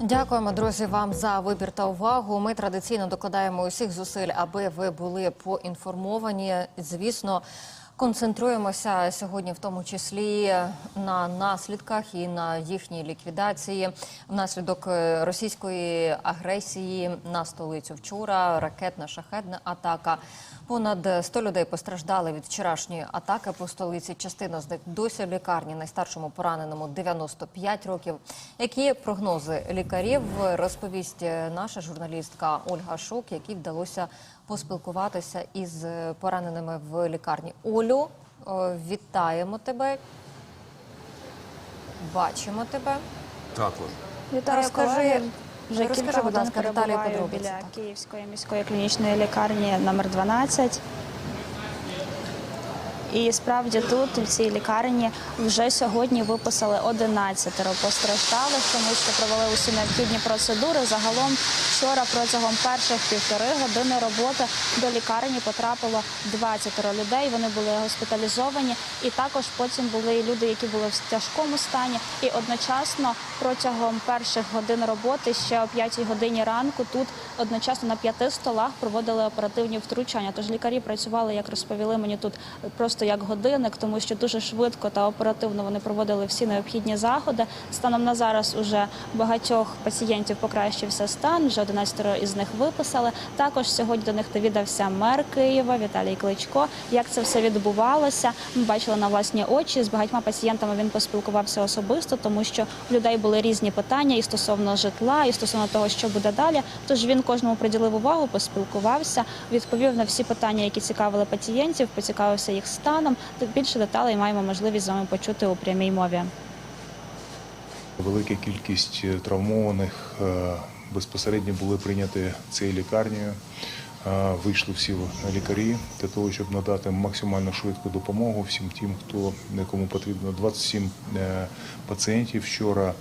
Дякуємо, друзі, вам за вибір та увагу. Ми традиційно докладаємо усіх зусиль, аби ви були поінформовані. Звісно, концентруємося сьогодні, в тому числі на наслідках і на їхній ліквідації внаслідок е, російської агресії на столицю. Вчора ракетна шахедна атака. Понад 100 людей постраждали від вчорашньої атаки по столиці. Частина з них досі в лікарні. Найстаршому пораненому 95 років. Які прогнози лікарів розповість е, наша журналістка Ольга Шук, якій вдалося поспілкуватися із е, пораненими в лікарні. Олю, е, вітаємо тебе. Бачимо тебе. Також. Вітаю, Розкажи-. Вже розкажи, кілька будь ласка, деталі подробиці, біля так. Київської міської клінічної лікарні номер 12. І справді тут, у цій лікарні, вже сьогодні виписали 11 постраждалих, тому що провели усі необхідні процедури. Загалом вчора протягом перших півтори години роботи до лікарні потрапило 20 людей. Вони були госпіталізовані, і також потім були люди, які були в тяжкому стані. І одночасно протягом перших годин роботи, ще о 5 годині ранку, тут одночасно на п'яти столах проводили оперативні втручання. Тож лікарі працювали, як розповіли мені тут, просто як годинник, тому що дуже швидко та оперативно вони проводили всі необхідні заходи. Станом на зараз уже багатьох пацієнтів покращився стан. Вже 11 із них виписали. Також сьогодні до них навідався мер Києва Віталій Кличко. Як це все відбувалося? Ми бачили на власні очі. З багатьма пацієнтами він поспілкувався особисто, тому що в людей були різні питання і стосовно житла, і стосовно того, що буде далі. Тож він кожному приділив увагу, поспілкувався, відповів на всі питання, які цікавили пацієнтів, поцікавився їх станом. Більше деталей маємо можливість з вами почути у прямій мові. Велика кількість е, травмованих е, безпосередньо були прийняті цією лікарнею. Е, Вийшли всі лікарі для того, щоб надати максимально швидку допомогу всім тим, хто якому потрібно. 27 е, пацієнтів вчора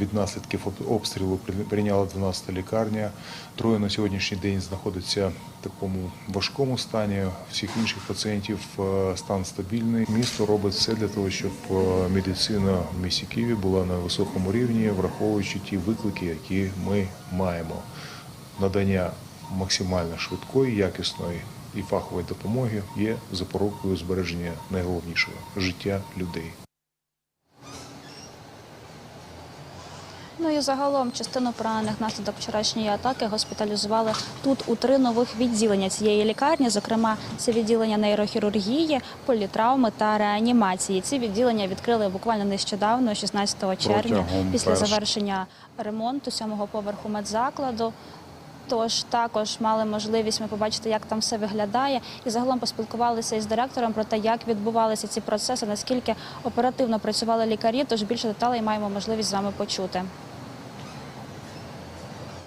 від наслідків обстрілу при- прийняла 12 лікарня. Троє на сьогоднішній день знаходяться в такому важкому стані. Всіх інших пацієнтів е, стан стабільний. Місто робить все для того, щоб е, медицина в місті Києві була на високому рівні, враховуючи ті виклики, які ми маємо. Надання максимально швидкої, якісної і фахової допомоги є запорукою збереження найголовнішого життя людей. Ну і загалом частину поранених внаслідок вчорашньої атаки госпіталізували тут у три нових відділення цієї лікарні. Зокрема, це відділення нейрохірургії, політравми та реанімації. Ці відділення відкрили буквально нещодавно, 16 червня, Протягом після перш- завершення ремонту сьомого поверху медзакладу. Тож також мали можливість ми побачити, як там все виглядає, і загалом поспілкувалися із директором про те, як відбувалися ці процеси, наскільки оперативно працювали лікарі. Тож більше деталей маємо можливість з вами почути.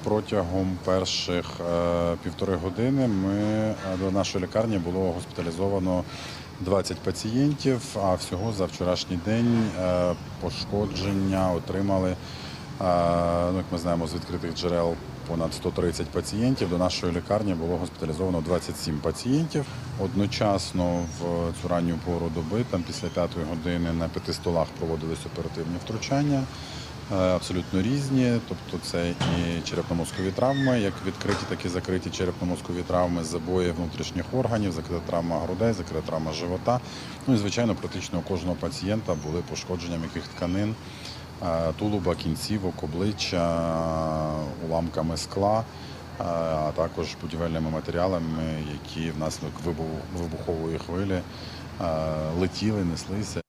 Протягом перших е, півтори години ми е, до нашої лікарні було госпіталізовано 20 пацієнтів, а всього за вчорашній день е, пошкодження отримали, ну, як ми знаємо, з відкритих джерел понад 130 пацієнтів. До нашої лікарні було госпіталізовано 27 пацієнтів. Одночасно в цю ранню пору доби, там після п'ятої години на п'яти столах проводились оперативні втручання. Е, абсолютно різні, тобто це і черепно-мозкові травми, як відкриті, так і закриті черепно-мозкові травми, забої внутрішніх органів, закрита травма грудей, закрита травма живота. Ну і звичайно, практично у кожного пацієнта були пошкодження м'яких тканин, е, тулуба, кінцівок, обличчя, уламками скла. е, А також будівельними матеріалами, які внаслідок вибухової хвилі летіли, неслися.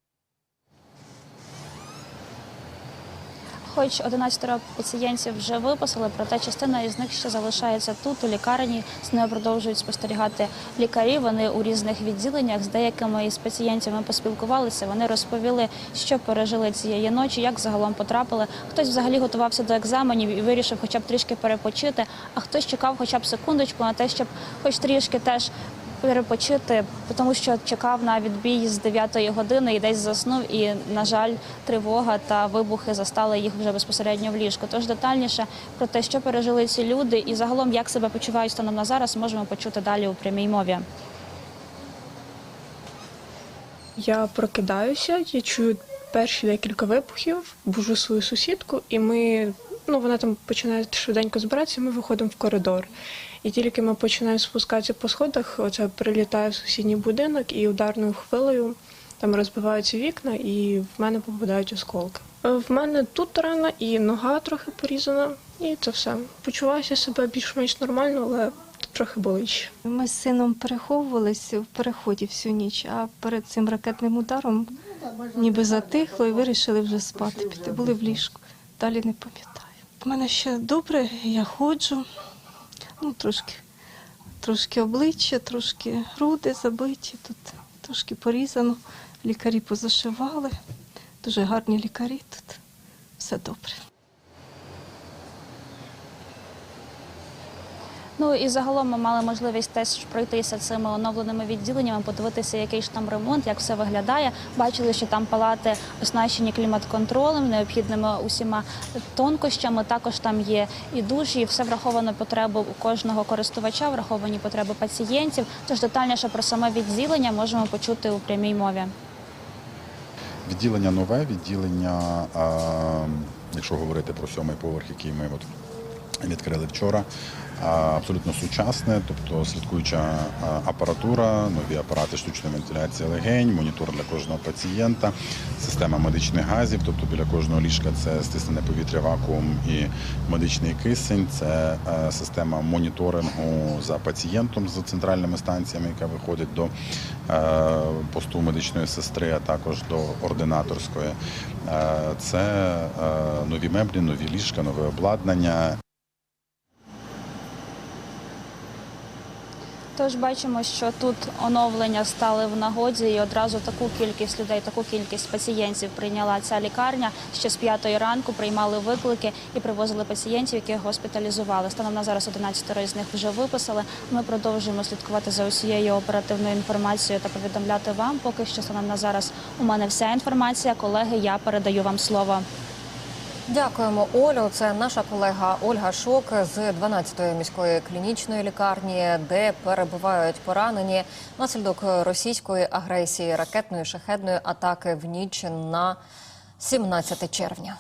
Хоч 11 пацієнтів вже виписали, проте частина із них ще залишається тут, у лікарні. З ними продовжують спостерігати лікарі. Вони у різних відділеннях. З деякими із пацієнтів ми поспілкувалися. Вони розповіли, що пережили цієї ночі, як загалом потрапили. Хтось взагалі готувався до екзаменів і вирішив хоча б трішки перепочити, а хтось чекав хоча б секундочку на те, щоб хоч трішки теж перепочити, тому що чекав на відбій з 9 години і десь заснув. І, на жаль, тривога та вибухи застали їх вже безпосередньо в ліжку. Тож детальніше про те, що пережили ці люди, і загалом як себе почувають станом на зараз, можемо почути далі у прямій мові. Я прокидаюся, я чую перші декілька вибухів, бужу свою сусідку, і ми ну, вона там починає швиденько збиратися, ми виходимо в коридор. І тільки ми починаємо спускатися по сходах, оце прилітає в сусідній будинок і ударною хвилею там розбиваються вікна, і в мене попадають осколки. В мене тут рана і нога трохи порізана, і це все. Почуваюся себе більш-менш нормально, але трохи болить. Ми з сином переховувалися в переході всю ніч, а перед цим ракетним ударом ніби затихло і вирішили вже спати піти. Були в ліжку. Далі не пам'ятаю. У мене ще добре, я ходжу, ну трошки, трошки обличчя, трошки груди забиті, тут трошки порізано. Лікарі позашивали. Дуже гарні лікарі тут. Все добре. Ну і загалом ми мали можливість теж пройтися цими оновленими відділеннями, подивитися, який ж там ремонт, як все виглядає. Бачили, що там палати оснащені клімат-контролем, необхідними усіма тонкощами. Також там є і душі, і все враховано потреби кожного користувача, враховані потреби пацієнтів. Тож детальніше про саме відділення можемо почути у прямій мові. Відділення нове, відділення, якщо говорити про сьомий поверх, який ми от відкрили вчора, абсолютно сучасне, тобто слідкуюча апаратура, нові апарати штучної вентиляції легень, монітор для кожного пацієнта, система медичних газів, тобто біля кожного ліжка це стиснене повітря, вакуум і медичний кисень, це е, система моніторингу за пацієнтом з центральними станціями, яка виходить до е, посту медичної сестри, а також до ординаторської. Е, Це нові меблі, нові ліжка, нове обладнання. Тож бачимо, що тут оновлення стали в нагоді, і одразу таку кількість людей, таку кількість пацієнтів прийняла ця лікарня. Ще з п'ятої ранку приймали виклики і привозили пацієнтів, яких госпіталізували. Станом на зараз 11 з них вже виписали. Ми продовжуємо слідкувати за усією оперативною інформацією та повідомляти вам. Поки що станом на зараз у мене вся інформація. Колеги, я передаю вам слово. Дякуємо, Олю. Це наша колега Ольга Шок з 12-ї міської клінічної лікарні, де перебувають поранені наслідок російської агресії ракетної шахедної атаки в ніч на 17 червня.